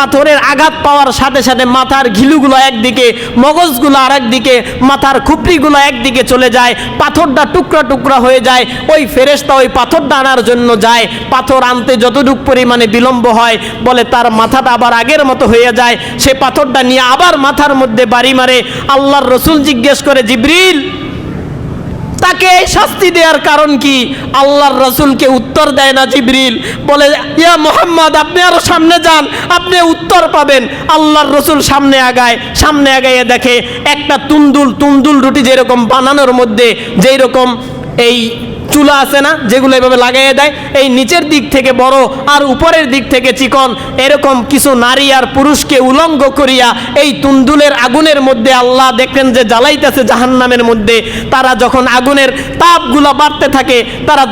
পাথরের আঘাত পাওয়ার সাথে সাথে মাথার ঘিলুগুলো একদিকে, মগজগুলো আর একদিকে মাথার খুপড়িগুলো একদিকে চলে যায়, পাথরটা টুকরা টুকরা হয়ে যায়, ওই ফেরেশতা ওই পাথরটা আনার জন্য যায়, পাথর আনতে যতটুকু পরিমাণে বিলম্ব হয়, বলে তার মাথাটা আবার আগের মতো হয়ে যায়, সে পাথরটা নিয়ে আবার মাথার মধ্যে বাড়ি মারে, আল্লাহর রসুল জিজ্ঞেস করে, জিব্রিল তাকে শাস্তি দেওয়ার কারণ কি? আল্লাহর রসুলকে উত্তর দেয় না জিবরিল। বলে, ইয়া মোহাম্মদ, আপনি আরও সামনে যান, আপনি উত্তর পাবেন। আল্লাহর রসুল সামনে আগায়, সামনে আগাইয়ে দেখে, একটা তুন্দুল তুন্দুল রুটি যেরকম বানানোর মধ্যে যেই রকম এই চুলা আছে না, যেগুলো এভাবে লাগাইয়ে দেয়, এই নিচের দিক থেকে বড় আর উপরের দিক থেকে চিকন, এরকম কিছু নারী আর পুরুষকে উলঙ্গ করিয়া এই তুন্দুলের আগুনের মধ্যে আল্লাহ দেখলেন যে জ্বালাইতেছে জাহান্নামের মধ্যে। তারা যখন আগুনের তাপগুলো বাড়তে থাকে, তারা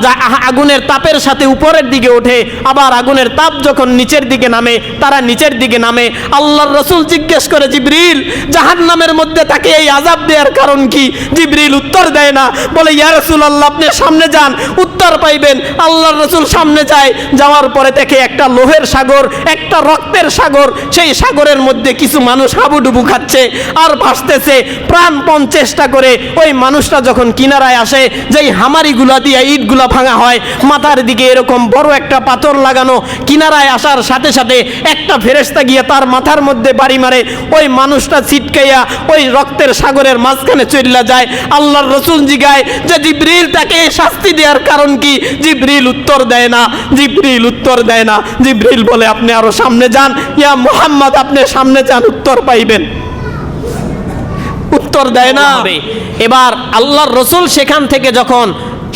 আগুনের তাপের সাথে উপরের দিকে ওঠে, আবার আগুনের তাপ যখন নিচের দিকে নামে, তারা নিচের দিকে নামে। আল্লাহর রসুল জিজ্ঞেস করে জিব্রিল, জাহান্নামের মধ্যে তাকে এই আজাব দেওয়ার কারণ কি? জিব্রিল উত্তর দেয় না, বলে, ইয়া রসুল আল্লাহ আপনি সামনে যান, উত্তর পাইবেন, আল্লাহর রসুল সামনে যায়, যাওয়ার পরে দেখে একটা লোহের সাগর, একটা রক্তের সাগর, সেই সাগরের মধ্যে কিছু মানুষ হাবুডুবু খাচ্ছে আর ভাসতেছে। প্রাণপণ চেষ্টা করে ওই মানুষটা যখন কিনারায় আসে, যেই হামারিগুলা দিয়ে ইটগুলা ভাঙা হয়, মাথার দিকে এরকম বড় একটা পাথর লাগানো, কিনারায় আসার সাথে সাথে একটা ফেরেস্তা গিয়ে তার মাথার মধ্যে বাড়ি মারে, ওই মানুষটা ছিটকাইয়া ওই রক্তের সাগরের মাঝখানে চলিয়া যায়, আল্লাহর রসুল জিগায় যে জিব্রিল তাকে এই শাস্তি দেওয়ার কারণ কি? জিব্রিল উত্তর দেয় না। জিব্রিল উত্তর দেয় না। জিব্রিল বলে, আপনি আরও সামনে যান। ইয়া মোহাম্মদ, আপনি সামনে যান, উত্তর পাইবেন। উত্তর দেয় না। এবার আল্লাহর রসুল সেখান থেকে যখন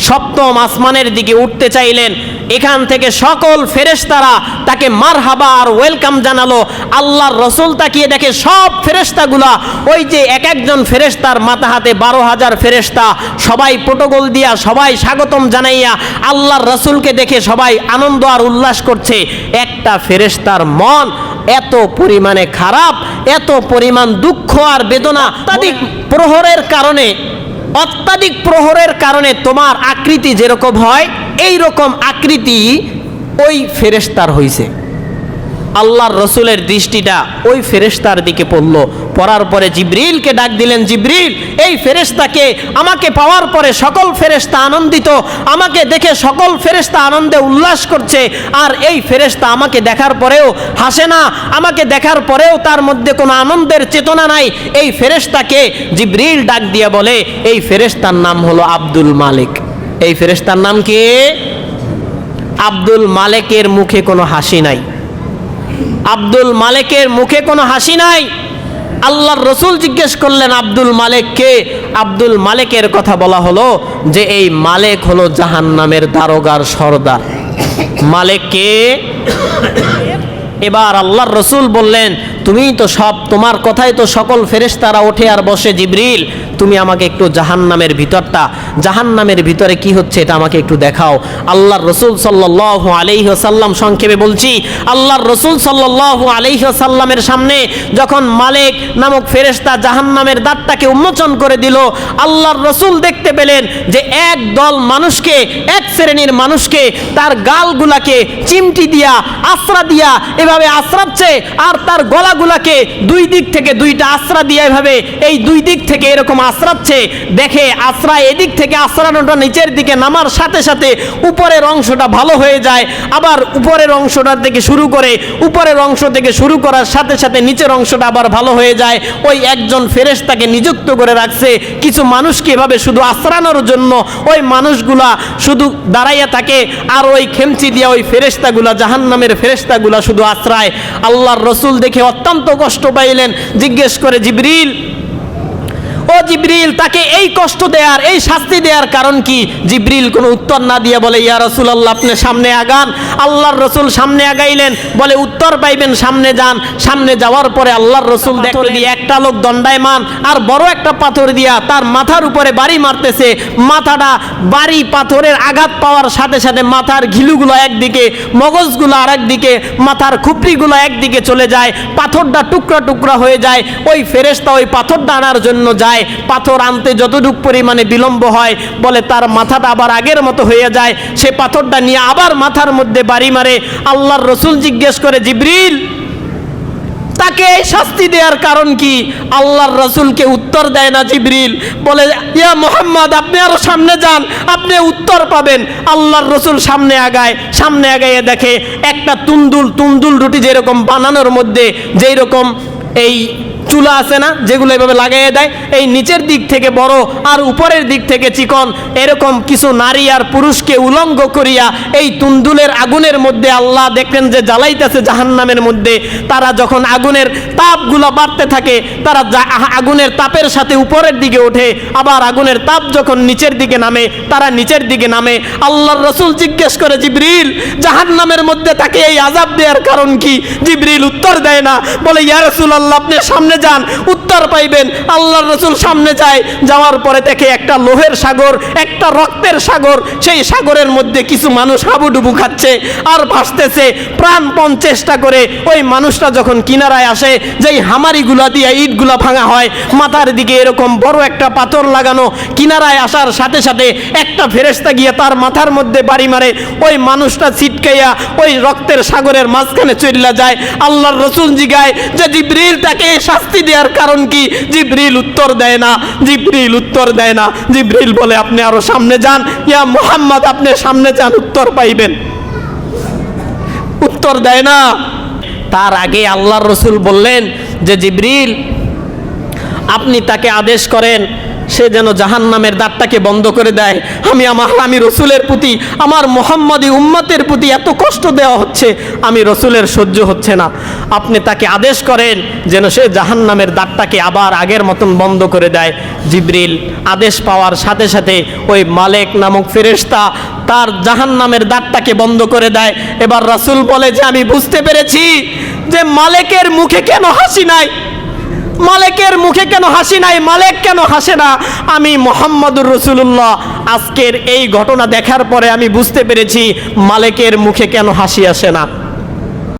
সপ্তম আসমানের দিকে উঠতে চাইলেন। এখান থেকে সকল ফেরেশতারা তাকে মারহাবা আর ওয়েলকাম জানালো। আল্লাহর রসুল তাকিয়ে দেখে সব ফেরেশতাগুলা ওই যে এক একজন ফেরেশতার মাথা হাতে বারো হাজার ফেরেশতা, সবাই প্রোটোকল দিয়া সবাই স্বাগতম জানাইয়া আল্লাহর রসুলকে দেখে সবাই আনন্দ আর উল্লাস করছে। একটা ফেরেশতার মন এত পরিমাণে খারাপ, এত পরিমাণ দুঃখ আর বেদনা প্রহরের কারণে অত্যাধিক প্রহরের কারণে তোমার আকৃতি যেরকম হয় এই রকম আকৃতি ওই ফেরেস্তার হইছে। আল্লাহর রসুলের দৃষ্টিটা ওই ফেরেস্তার দিকে পড়ল। পড়ার পরে জিব্রিলকে ডাক দিলেন, জিব্রিল, এই ফেরেশতাকে আমাকে পাওয়ার পরে সকল ফেরেশতা আনন্দিত। আমাকে দেখে সকল ফেরেশতা আনন্দে উল্লাস করছে। আর এই ফেরেশতা আমাকে দেখার পরেও হাসে না। আমাকে দেখার পরেও তার মধ্যে কোনো আনন্দের চেতনা নাই। এই ফেরেশতাকে জিব্রিল ডাক দিয়ে বলে, এই ফেরেস্তার নাম হলো আব্দুল মালিক। এই ফেরেস্তার নাম কি? আব্দুল মালিকের মুখে কোনো হাসি নাই। আব্দুল মালেকের মুখে কোনো হাসি নাই। আল্লাহর রসুল জিজ্ঞেস করলেন, আব্দুল মালেককে আব্দুল মালেকের কথা বলা হলো যে, এই মালেক হলো জাহান নামের দারোগার সর্দার। মালেককে এবার আল্লাহর রসুল বললেন তুমি তো সব, তোমার কথাই তো সকল ফেরেশতারা ওঠে আর বসে। জিব্রিল, তুমি আমাকে একটু জাহান্নামের ভিতরটা, জাহান্নামের ভিতরে কি হচ্ছে এটা আমাকে একটু দেখাও। আল্লাহর রসুল সাল্লাহ আলাইহি সাল্লাম সংক্ষেপে বলছি, আল্লাহর রসুল সাল্লাহ আলাইহি সাল্লামের সামনে যখন মালিক নামক ফেরেশতা জাহান্নামের দাঁতটাকে উন্মোচন করে দিল, আল্লাহর রসুল দেখতে পেলেন যে এক দল মানুষকে, এক শ্রেণির মানুষকে তার গালগুলাকে চিমটি দিয়া, আশ্রা দিয়া এভাবে আশ্রাচ্ছে আর তার গলাগুলাকে দুই দিক থেকে দুইটা আশ্রা দিয়ে এভাবে এই দুই দিক থেকে এরকম আশ্রাচ্ছে, দেখে আশ্রা এদিক থেকে আশ্রানোটা নিচের দিকে নামার সাথে সাথে উপরের অংশটা ভালো হয়ে যায়, আবার উপরের অংশটা থেকে শুরু করে উপরের অংশ থেকে শুরু করার সাথে সাথে নিচের অংশটা আবার ভালো হয়ে যায়, ওই একজন ফেরেশতাকে নিযুক্ত করে রাখছে, কিছু মানুষকে এভাবে শুধু আশ্রানোর জন্য ওই মানুষগুলা শুধু দাঁড়াইয়া থাকে, আর ওই খেমচি দিয়া ওই ফেরেশতাগুলা, জাহান্নামের ফেরেশতাগুলা শুধু আশ্রায়। আল্লাহর রসুল দেখে অত্যন্ত কষ্ট পাইলেন। জিজ্ঞেস করে জিবরিল ও জিব্রিল তাকে এই কষ্ট দেয়ার এই শাস্তি দেওয়ার কারণ কি? জিব্রিল কোনো উত্তর না দিয়ে বলে ইয়া রসুল আল্লাহ আপনি সামনে আগান। আল্লাহর রসুল সামনে আগাইলেন বলে উত্তর পাইবেন সামনে যান। সামনে যাওয়ার পরে আল্লাহর রসুল দেখলে দিয়ে। একটা লোক দণ্ডায়মান আর বড় একটা পাথর দিয়া তার মাথার উপরে বাড়ি মারতেছে। মাথাটা বাড়ি পাথরের আঘাত পাওয়ার সাথে সাথে মাথার ঘিলুগুলো একদিকে মগজগুলো আর একদিকে মাথার খুপড়িগুলো একদিকে চলে যায়। পাথরটা টুকরা টুকরা হয়ে যায়। ওই ফেরেশতা ওই পাথরটা আনার জন্য যায়। পাথর আনতে যতটুক পরিমাণে বিলম্ব হয়, বলে তার মাথাটা আবার আগের মতো হয়ে যায়। সে পাথরটা নিয়ে আবার মাথার মধ্যে বাড়ি মারে। আল্লাহর রসুল জিজ্ঞেস করে, জিব্রিল, তাকে শাস্তি দেওয়ার কারণ কি? আল্লাহর রসুলকে উত্তর দেয় না জিবরিল। বলে, ইয়া মোহাম্মদ, আপনি আরও সামনে যান, আপনি উত্তর পাবেন। আল্লাহর রসুল সামনে আগায়, সামনে আগাইয়ে দেখে, একটা তুন্দুল তুন্দুল রুটি যেরকম বানানোর মধ্যে যেই রকম এই চুলা আছে না, যেগুলো এভাবে লাগাইয়ে দেয়। এই নিচের দিক থেকে বড় আর উপরের দিক থেকে চিকন, এরকম কিছু নারী আর পুরুষকে উলঙ্গ করিয়া এই তুন্দুলের আগুনের মধ্যে আল্লাহ দেখলেন যে জ্বালাইতেছে জাহান্নামের মধ্যে। তারা যখন আগুনের তাপগুলো বাড়তে থাকে, তারা আগুনের তাপের সাথে উপরের দিকে ওঠে, আবার আগুনের তাপ যখন নিচের দিকে নামে, তারা নিচের দিকে নামে। আল্লাহর রসুল জিজ্ঞেস করে জিবরিল, জাহান্নামের মধ্যে তাকে এই আজাব দেওয়ার কারণ কি? জিবরিল উত্তর দেয় না, বলে, ইয়া রসুল আল্লাহ আপনি সামনে যান উত্তর পাইবেন। আল্লাহর রসুল সামনে যায়, যাওয়ার পরে দেখে একটা লোহের সাগর, একটা রক্তের সাগর, সেই সাগরের মধ্যে কিছু মানুষ হাবুডুবু খাচ্ছে আর ভাসতেছে। প্রাণপণ চেষ্টা করে ওই মানুষটা যখন কিনারায় আসে, যেই হামারিগুলা দিয়ে ইটগুলা ভাঙা হয়, মাথার দিকে এরকম বড় একটা পাথর লাগানো, কিনারায় আসার সাথে সাথে একটা ফেরেস্তা গিয়ে তার মাথার মধ্যে বাড়ি মারে। ওই মানুষটা ছিটকাইয়া ওই রক্তের সাগরের মাঝখানে চলিয়া যায়। আল্লাহর রসুল জিগায় যে জিব্রিল তাকে শাস্তি দেওয়ার কারণ কি? জিব্রিল উত্তর দেয় না। জিব্রিল উত্তর দেয় না। জিব্রিল বলে, আপনি আরও সামনে যান। ইয়া মোহাম্মদ, আপনি সামনে যান, উত্তর পাইবেন। উত্তর দেয় না। তার আগে আল্লাহর রসুল বললেন যে, জিব্রিল, আপনি তাকে আদেশ করেন সে যেন জাহান নামের দ্বারটাকে বন্ধ করে দেয়। আমি আমার আমি রসুলের প্রতি, আমার মোহাম্মদী উম্মতের প্রতি এত কষ্ট দেওয়া হচ্ছে, আমি রসুলের সহ্য হচ্ছে না। আপনি তাকে আদেশ করেন যেন সে জাহান নামের দ্বারটাকে আবার আগের মতন বন্ধ করে দেয়। জিব্রিল আদেশ পাওয়ার সাথে সাথে ওই মালেক নামক ফেরেশতা তার জাহান নামের দ্বারটাকে বন্ধ করে দেয়। এবার রাসূল বলে যে, আমি বুঝতে পেরেছি যে মালেকের মুখে কেন হাসি নাই? মালেকের মুখে কেন হাসি নাই? মালেক কেন হাসে না? আমি মোহাম্মদুর রসুল্লাহ আজকের এই ঘটনা দেখার পরে আমি বুঝতে পেরেছি মালেকের মুখে কেন হাসি আসে না।